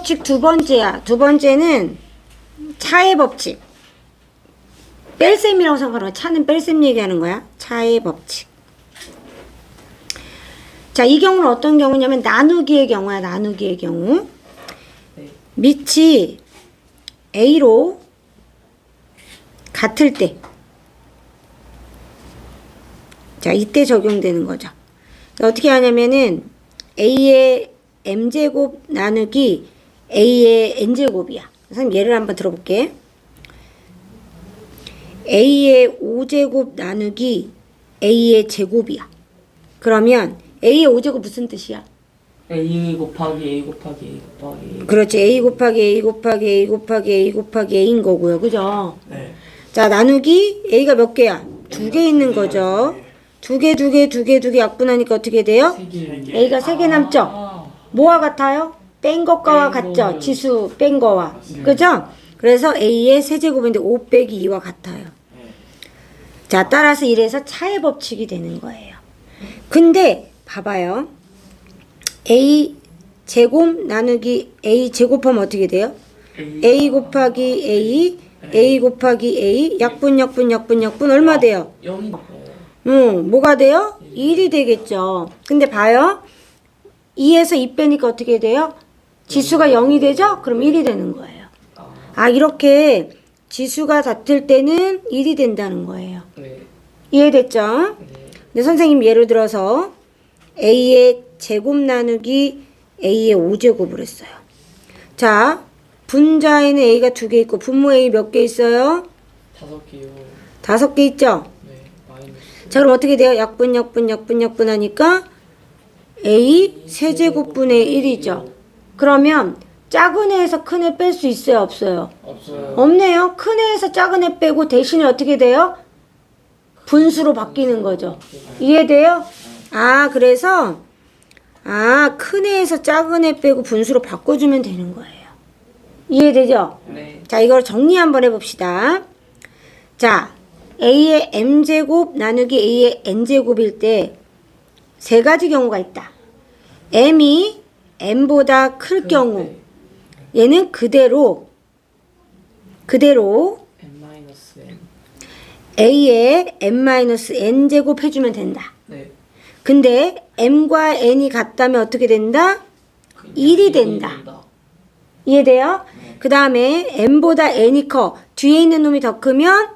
법칙 두 번째야. 두 번째는 차의 법칙. 뺄셈이라고 생각하는 거야. 차는 뺄셈 얘기하는 거야. 차의 법칙. 자, 이 경우는 어떤 경우냐면 나누기의 경우야. 나누기의 경우. 네. 밑이 A로 같을 때. 자, 이때 적용되는 거죠. 어떻게 하냐면은 A의 M제곱 나누기 A의 N제곱이야. 선생님 예를 한번 들어볼게. A의 5제곱 나누기 A의 제곱이야. 그러면 A의 5제곱 무슨 뜻이야? A 곱하기 A 곱하기 A 곱하기 A 그렇지. A 곱하기 A 곱하기 A 곱하기 A 곱하기 A인 거고요. 그죠? 네. 자, 나누기 A가 몇 개야? 두 개 있는 거죠. 두 개, 두 개, 두 개, 두 개 약분하니까 어떻게 돼요? 세 개 A가 세 개 남죠? 아, 뭐와 같아요? 뺀 것과와 뺀 같죠? 지수 뺀 거와. 네. 그죠? 그래서 A의 세제곱인데 5 빼기 2와 같아요. 네. 자, 따라서 이래서 차의 법칙이 되는 거예요. 근데 봐봐요. A 제곱 나누기 A 제곱하면 어떻게 돼요? A 곱하기 A, A 곱하기 A, 약분, 약분, 약분, 약분 얼마 돼요? 0이 나와요. 응, 뭐가 돼요? 1이 되겠죠. 근데 봐요. 2에서 2 빼니까 어떻게 돼요? 지수가 0이 되죠? 그럼 1이 되는 거예요. 아, 아, 이렇게 지수가 같을 때는 1이 된다는 거예요. 네. 이해됐죠? 네. 근데 선생님 예를 들어서 A의 제곱 나누기 A의 5제곱을 했어요. 자, 분자에는 A가 두 개 있고 분모 A 몇 개 있어요? 다섯 개요. 다섯 개 있죠? 네. 자, 그럼 어떻게 돼요? 약분, 약분, 약분, 약분 하니까 A 세제곱분의 1이죠. 그러면 작은 애에서 큰 애 뺄 수 있어요? 없어요? 없어요. 없네요. 큰 애에서 작은 애 빼고 대신에 어떻게 돼요? 분수로 바뀌는 거죠. 이해돼요? 아, 그래서 아, 큰 애에서 작은 애 빼고 분수로 바꿔 주면 되는 거예요. 이해되죠? 네. 자, 이걸 정리 한번 해 봅시다. 자, A의 M제곱 나누기 A의 N제곱일 때 세 가지 경우가 있다. M이 M보다 클 경우, 얘는 그대로, 그대로 N N. A의 M-N제곱 해주면 된다. 네. 근데 M과 N이 같다면 어떻게 된다? 그 1이 된다. 이해돼요? 그 다음에 M보다 N이 커. 뒤에 있는 놈이 더 크면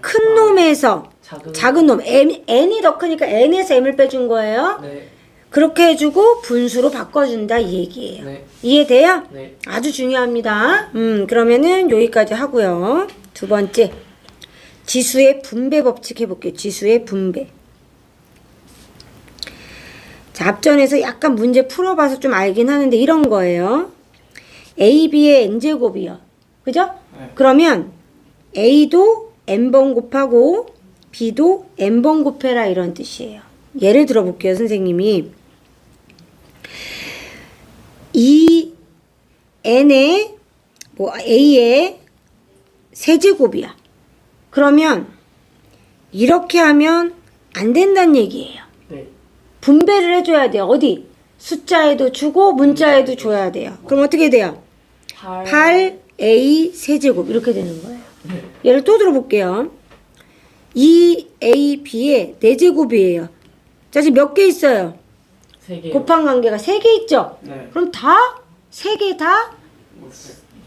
큰 놈에서 작은 작은 놈, M, N이 더 크니까 N에서 M을 빼준 거예요. 네. 그렇게 해주고 분수로 바꿔준다 이 얘기예요. 네. 이해돼요? 네. 아주 중요합니다. 음, 그러면은 여기까지 하고요. 두 번째. 지수의 분배 법칙 해볼게요. 지수의 분배. 자, 앞전에서 약간 문제 풀어봐서 좀 알긴 하는데 이런 거예요. A, B의 N제곱이요. 그죠? 네. 그러면 A도 N번 곱하고 B도 N번 곱해라 이런 뜻이에요. 예를 들어볼게요, 선생님이. 이 n의 뭐 a의 세제곱이야. 그러면 이렇게 하면 안 된다는 얘기예요. 네. 분배를 해줘야 돼요. 어디? 숫자에도 주고 문자에도 줘야 돼요. 그럼 어떻게 돼요? 8. 8a 세제곱 이렇게 되는 거예요. 네. 예를 또 들어볼게요. 2ab의 4제곱이에요. 자, 지금 몇 개 있어요? 세 개. 곱한 관계가 3개 있죠? 네. 그럼 다? 세 개 다?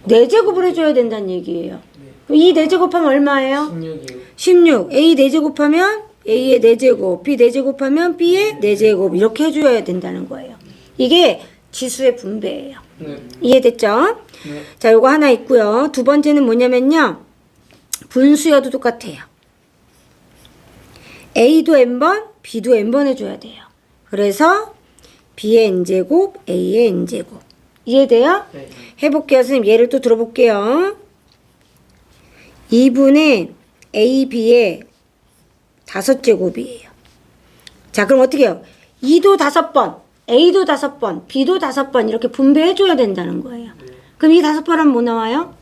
네제곱을 해줘야 된다는 얘기예요. 그럼 이 4제곱하면 얼마예요? 16이요. 16. A 4제곱하면 A의 4제곱, B 4제곱하면 B의 4제곱 이렇게 해줘야 된다는 거예요. 이게 지수의 분배예요. 네. 이해됐죠? 네. 자, 요거 하나 있고요. 두 번째는 뭐냐면요. 분수여도 똑같아요. A도 n번, B도 n번 해줘야 돼요. 그래서 B의 n제곱, A의 n제곱. 이해돼요? 네. 해볼게요. 선생님 예를 또 들어볼게요. 2분의 AB의 다섯 제곱이에요. 자, 그럼 어떻게 해요? 2도 다섯 번, A도 다섯 번, B도 다섯 번 이렇게 분배해줘야 된다는 거예요. 그럼 이 다섯 번 하면 뭐 나와요?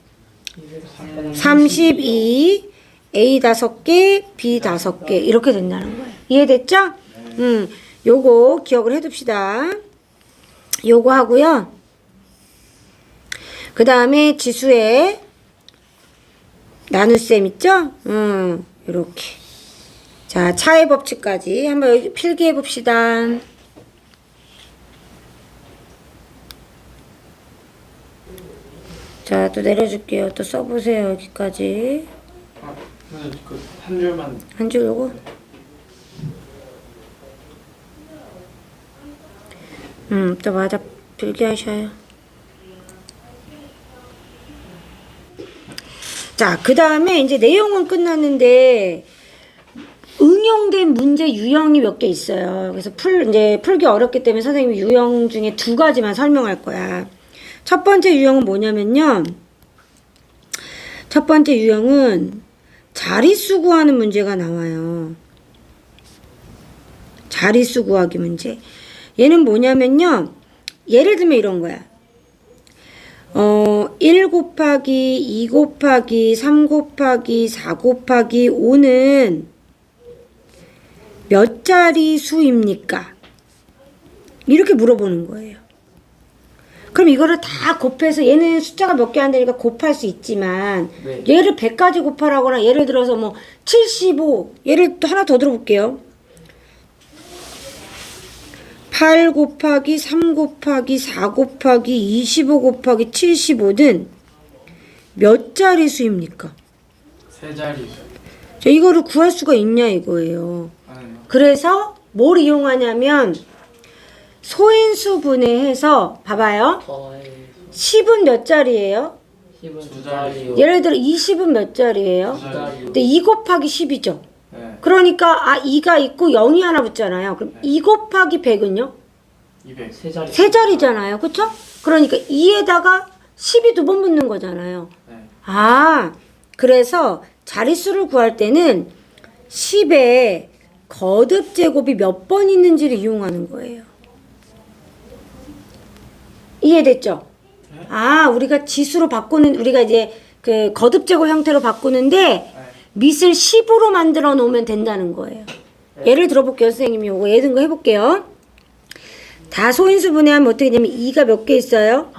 이게 잠깐 32, A 다섯 개, B 다섯 개 이렇게 된다는 거예요. 이해됐죠? 음, 요거 기억을 해둡시다. 요거 하고요. 그 다음에 지수의 나눗셈 있죠? 음, 요렇게. 자, 차의 법칙까지 한번 여기 필기해 봅시다. 자, 또 내려줄게요. 또 써보세요. 여기까지. 아, 선생님 그한 줄만 한 줄 요거. 음, 또 맞아 필기하셔요. 자, 그 다음에 이제 내용은 끝났는데 응용된 문제 유형이 몇 개 있어요. 그래서 풀 이제 풀기 어렵기 때문에 선생님이 유형 중에 두 가지만 설명할 거야. 첫 번째 유형은 뭐냐면요. 첫 번째 유형은 자릿수 구하는 문제가 나와요. 자릿수 구하기 문제. 얘는 뭐냐면요. 예를 들면 이런 거야. 어, 1 곱하기 2 곱하기 3 곱하기 4 곱하기 5는 몇 자리 수입니까? 이렇게 물어보는 거예요. 그럼 이거를 다 곱해서 얘는 숫자가 몇 개 안 되니까 곱할 수 있지만 네. 얘를 100까지 곱하라거나 예를 들어서 뭐 75, 얘를 또 하나 더 들어볼게요. 8 곱하기 3 곱하기 4 곱하기 25 곱하기 75는 몇 자리 수입니까? 세 자리 자, 이거를 구할 수가 있냐 이거예요. 그래서 뭘 이용하냐면 소인수 분해해서 봐봐요. 더해 10은 몇 자리예요? 10은 두두 자리. 자리요. 예를 들어 20은 몇 자리예요? 두두 자리. 자리요. 근데 2 곱하기 10이죠. 네. 그러니까 아 2가 있고 0이 하나 붙잖아요. 그럼 2 곱하기 100은요? 200 세 자리. 세 자리잖아요. 그쵸? 그러니까 2에다가 10이 두 번 붙는 거잖아요. 네. 아, 그래서 자릿수를 구할 때는 10에 거듭 제곱이 몇 번 있는지를 이용하는 거예요. 이해됐죠? 네. 아, 우리가 지수로 바꾸는, 우리가 이제 그 거듭 제곱 형태로 바꾸는데 네. 밑을 10으로 만들어 놓으면 된다는 거예요. 예를 들어볼게요, 선생님이. 요거 예를 든 거 해볼게요. 다 소인수 분해하면 어떻게 되냐면 2가 몇 개 있어요?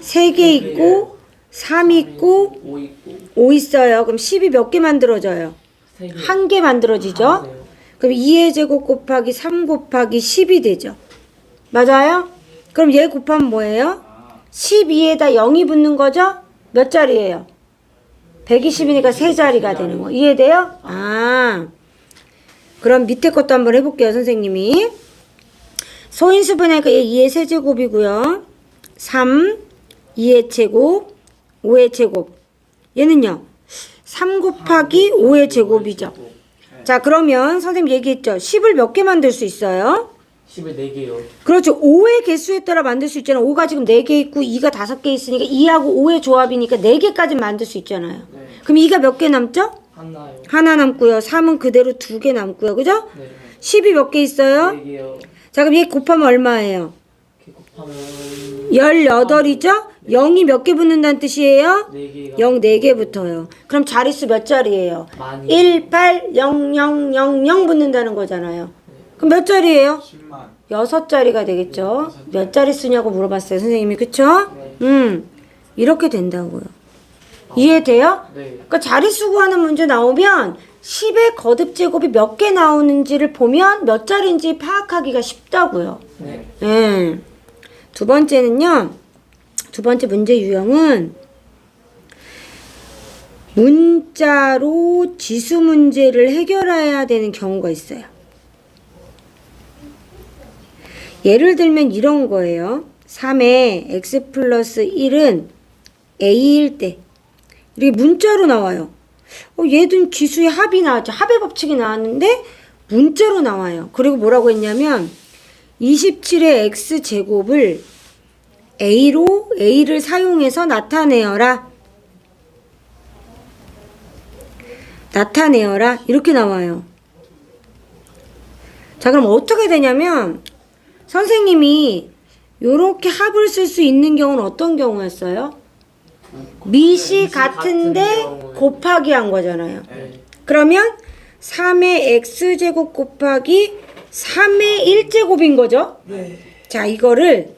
3개 있고, 3 있고, 5 있고 5 있어요. 그럼 10이 몇 개 만들어져요? 한 개 만들어지죠? 하네요. 그럼 2의 제곱 곱하기 3 곱하기 10이 되죠. 맞아요? 그럼 얘 곱하면 뭐예요? 아 12에다 0이 붙는 거죠? 몇 자리예요? 120이니까 세 자리가 되는 거. 이해돼요? 아. 그럼 밑에 것도 한번 해볼게요, 선생님이. 소인수 분해니까 얘 2의 세제곱이고요. 3, 2의 제곱, 5의 제곱. 얘는요. 3 곱하기 5의 제곱이죠. 자, 그러면 선생님 얘기했죠. 10을 몇 개 만들 수 있어요? 10을 4개요. 그렇죠. 5의 개수에 따라 만들 수 있잖아요. 5가 지금 4개 있고 2가 5개 있으니까 2하고 5의 조합이니까 4개까지 만들 수 있잖아요. 네. 그럼 2가 몇 개 남죠? 하나요. 하나 남고요. 3은 그대로 2개 남고요. 그죠? 네. 10이 몇 개 있어요? 4개요. 자, 그럼 얘 곱하면 얼마예요? 이렇게 곱하면 18이죠? 0이 몇 개 붙는다는 뜻이에요? 4개가 0 4개 붙어요. 그럼 자릿수 몇 자리예요? 많이 1, 8, 0, 0, 0, 0 붙는다는 거잖아요. 그럼 몇 자리예요? 10만 여섯 자리가 되겠죠. 몇 자리 쓰냐고 물어봤어요, 선생님이. 그쵸? 네. 음, 이렇게 된다고요. 이해돼요? 네. 그러니까 자릿수 구하는 문제 나오면 10의 거듭 제곱이 몇 개 나오는지를 보면 몇 자리인지 파악하기가 쉽다고요. 네. 예. 두 번째는요. 두 번째 문제 유형은 문자로 지수 문제를 해결해야 되는 경우가 있어요. 예를 들면 이런 거예요. 3의 x 플러스 1은 a일 때 이렇게 문자로 나와요. 어, 얘든 지수의 합이 나왔죠. 합의 법칙이 나왔는데 문자로 나와요. 그리고 뭐라고 했냐면 27의 x 제곱을 a로 a를 사용해서 나타내어라. 나타내어라. 이렇게 나와요. 자, 그럼 어떻게 되냐면 선생님이 요렇게 합을 쓸 수 있는 경우는 어떤 경우였어요? 밑이 같은데. 곱하기 한 거잖아요. 네. 그러면 3의 x제곱 곱하기 3의 1제곱인 거죠? 네. 자, 이거를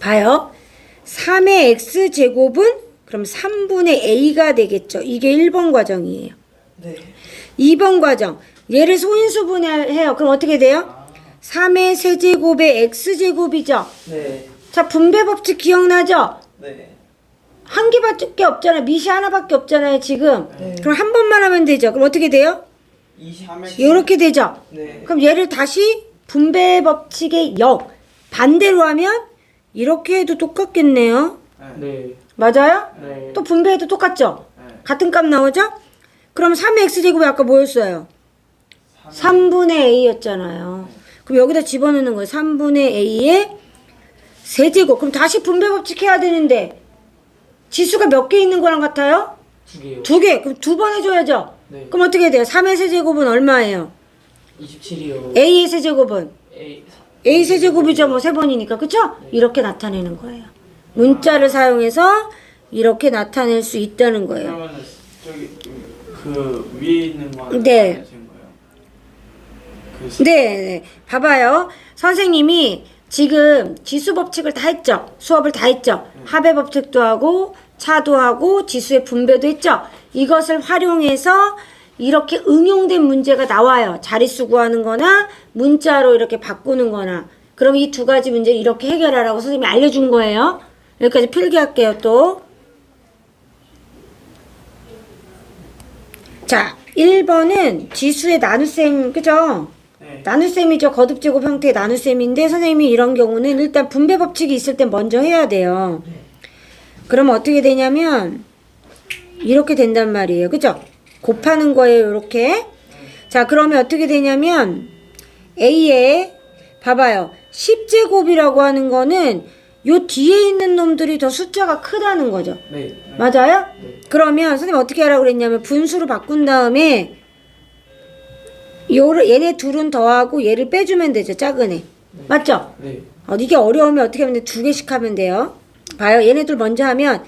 봐요. 3의 x제곱은 그럼 3분의 a가 되겠죠. 이게 1번 과정이에요. 네. 2번 과정. 얘를 소인수 분해해요. 그럼 어떻게 돼요? 3의 세제곱의 x제곱이죠. 네. 자, 분배 법칙 기억나죠? 네. 한 개밖에 없잖아요. 미시 하나밖에 없잖아요, 지금. 네. 그럼 한 번만 하면 되죠. 그럼 어떻게 돼요? 23의 이렇게 되죠. 네. 그럼 얘를 다시 분배 법칙의 역 반대로 하면 이렇게 해도 똑같겠네요. 네. 네. 맞아요? 네. 또 분배해도 똑같죠? 네. 같은 값 나오죠? 그럼 3의 x제곱이 아까 뭐였어요? 3분의 a였잖아요. 그럼 여기다 집어넣는 거예요. 3분의 a의 세제곱. 그럼 다시 분배 법칙 해야 되는데 지수가 몇 개 있는 거랑 같아요? 두 개요. 두 개. 그럼 두 번 해줘야죠? 네. 그럼 어떻게 돼요? 3의 세제곱은 얼마예요? 27이요. a의 세제곱은? A. a 세제곱이죠. 뭐 세 번이니까. 그쵸? 이렇게 나타내는 거예요. 문자를 사용해서 이렇게 나타낼 수 있다는 거예요. 그러면은 저기 그 위에 있는 거 네. 하신 거예요? 그 네, 네. 봐봐요. 선생님이 지금 지수 법칙을 다 했죠. 수업을 다 했죠. 합의 법칙도 하고 차도 하고 지수의 분배도 했죠. 이것을 활용해서 이렇게 응용된 문제가 나와요. 자릿수 구하는 거나 문자로 이렇게 바꾸는 거나. 그럼 이 두 가지 문제를 이렇게 해결하라고 선생님이 알려준 거예요. 여기까지 필기할게요, 또. 자, 1번은 지수의 나눗셈, 그죠? 네. 나눗셈이죠. 거듭제곱 형태의 나눗셈인데 선생님이 이런 경우는 일단 분배 법칙이 있을 때 먼저 해야 돼요. 그러면 어떻게 되냐면 이렇게 된단 말이에요. 그죠? 곱하는 거예요. 이렇게. 자, 그러면 어떻게 되냐면 A에 봐봐요. 10제곱이라고 하는 거는 요 뒤에 있는 놈들이 더 숫자가 크다는 거죠. 네. 맞아요? 네. 그러면 선생님 어떻게 하라고 그랬냐면 분수로 바꾼 다음에 요를 얘네 둘은 더하고 얘를 빼주면 되죠 작은 애 맞죠? 네. 어, 이게 어려우면 어떻게 하면 돼? 두 개씩 하면 돼요 봐요 얘네들 먼저 하면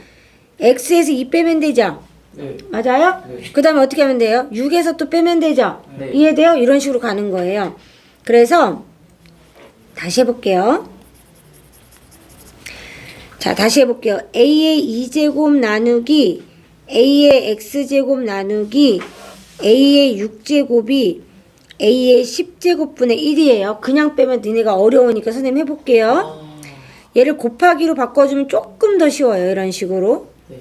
x에서 2 빼면 되죠 네. 맞아요? 네. 그 다음에 어떻게 하면 돼요? 6에서 또 빼면 되죠 네. 이해돼요? 이런 식으로 가는 거예요 그래서 다시 해볼게요 자, 다시 해볼게요. a의 2제곱 나누기 a의 x제곱 나누기 a의 6제곱이 a의 10제곱분의 1이에요. 그냥 빼면 니네가 어려우니까 선생님 해볼게요. 아. 얘를 곱하기로 바꿔주면 조금 더 쉬워요. 이런 식으로. 네.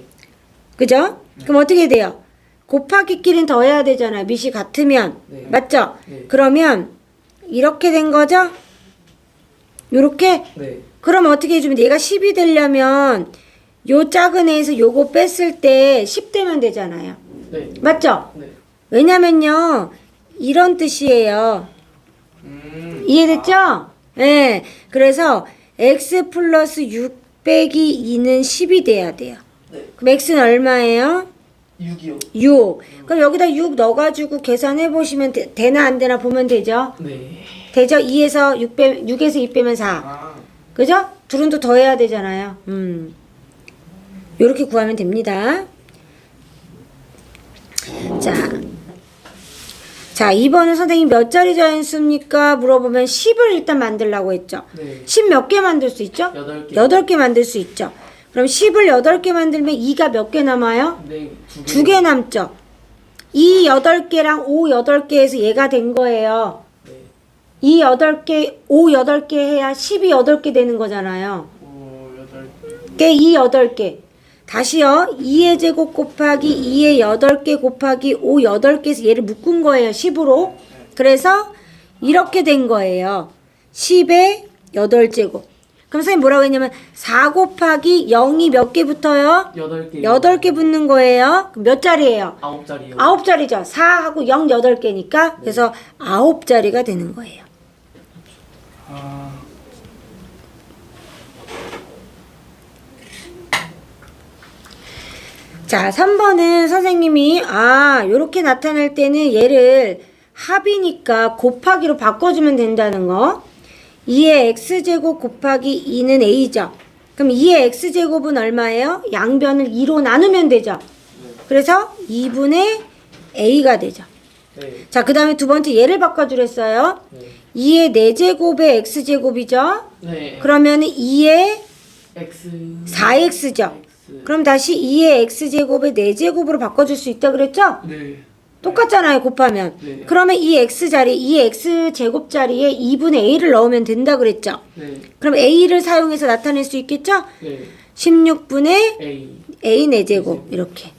그죠? 그럼 어떻게 돼요? 곱하기끼리는 더해야 되잖아요. 밑이 같으면. 네. 맞죠? 네. 그러면 이렇게 된 거죠? 요렇게? 네. 그럼 어떻게 해주면 돼? 얘가 10이 되려면 요 작은 애에서 요거 뺐을 때 10 되면 되잖아요. 네. 맞죠? 네. 왜냐면요. 이런 뜻이에요. 음. 이해됐죠? 예. 그래서 x 플러스 6 빼기 2는 10이 돼야 돼요. 네. 그럼 x는 얼마예요? 6이요. 6. 그럼 여기다 6 넣어가지고 계산해 보시면 되, 되나 안 되나 보면 되죠? 네. 되죠? 2에서 6 빼, 6에서 2 빼면 4. 아. 그죠? 둘은 또 더해야 되잖아요. 음. 요렇게 구하면 됩니다. 자. 자, 2번은 선생님 몇 자리 자연수입니까? 물어보면 10을 일단 만들라고 했죠. 네. 10 몇 개 만들 수 있죠? 여덟 개. 8개 만들 수 있죠. 그럼 10을 8개 만들면 2가 몇 개 남아요? 네. 두 개. 두개 남죠. 이 8개랑 5 8개에서 얘가 된 거예요. 네. 이 8개, 5 8개 해야 10이 8개 되는 거잖아요. 오 여덟. 깨, 이 8개. 다시요. 2의 제곱 곱하기 2의 8개 곱하기 5 8개에서 얘를 묶은 거예요. 10으로. 그래서 이렇게 된 거예요. 10의 8제곱. 그럼 선생님 뭐라고 했냐면 4 곱하기 0이 몇 개 붙어요? 여덟 개. 8개 붙는 거예요. 그럼 몇 자리예요? 아홉 자리요. 아홉 자리죠. 4하고 0 8개니까 그래서 아홉 자리가 되는 거예요. 아. 자, 3번은 선생님이 아, 요렇게 나타낼 때는 얘를 합이니까 곱하기로 바꿔주면 된다는 거. 2의 x제곱 곱하기 2는 a죠. 그럼 2의 x제곱은 얼마예요? 양변을 2로 나누면 되죠. 그래서 2분의 a가 되죠. 네. 자, 그 다음에 두 번째 얘를 바꿔주랬어요. 네. 2의 4제곱의 x제곱이죠. 네. 그러면 2의 X 4x죠. X. 그럼 다시 2의 x제곱을 4제곱으로 바꿔줄 수 있다 그랬죠? 네. 똑같잖아요 곱하면 네. 그러면 이 x 자리 이 x 제곱 자리에 2분의 a를 넣으면 된다 그랬죠 네. 그럼 a를 사용해서 나타낼 수 있겠죠 네. 16분의 A a 4제곱 이렇게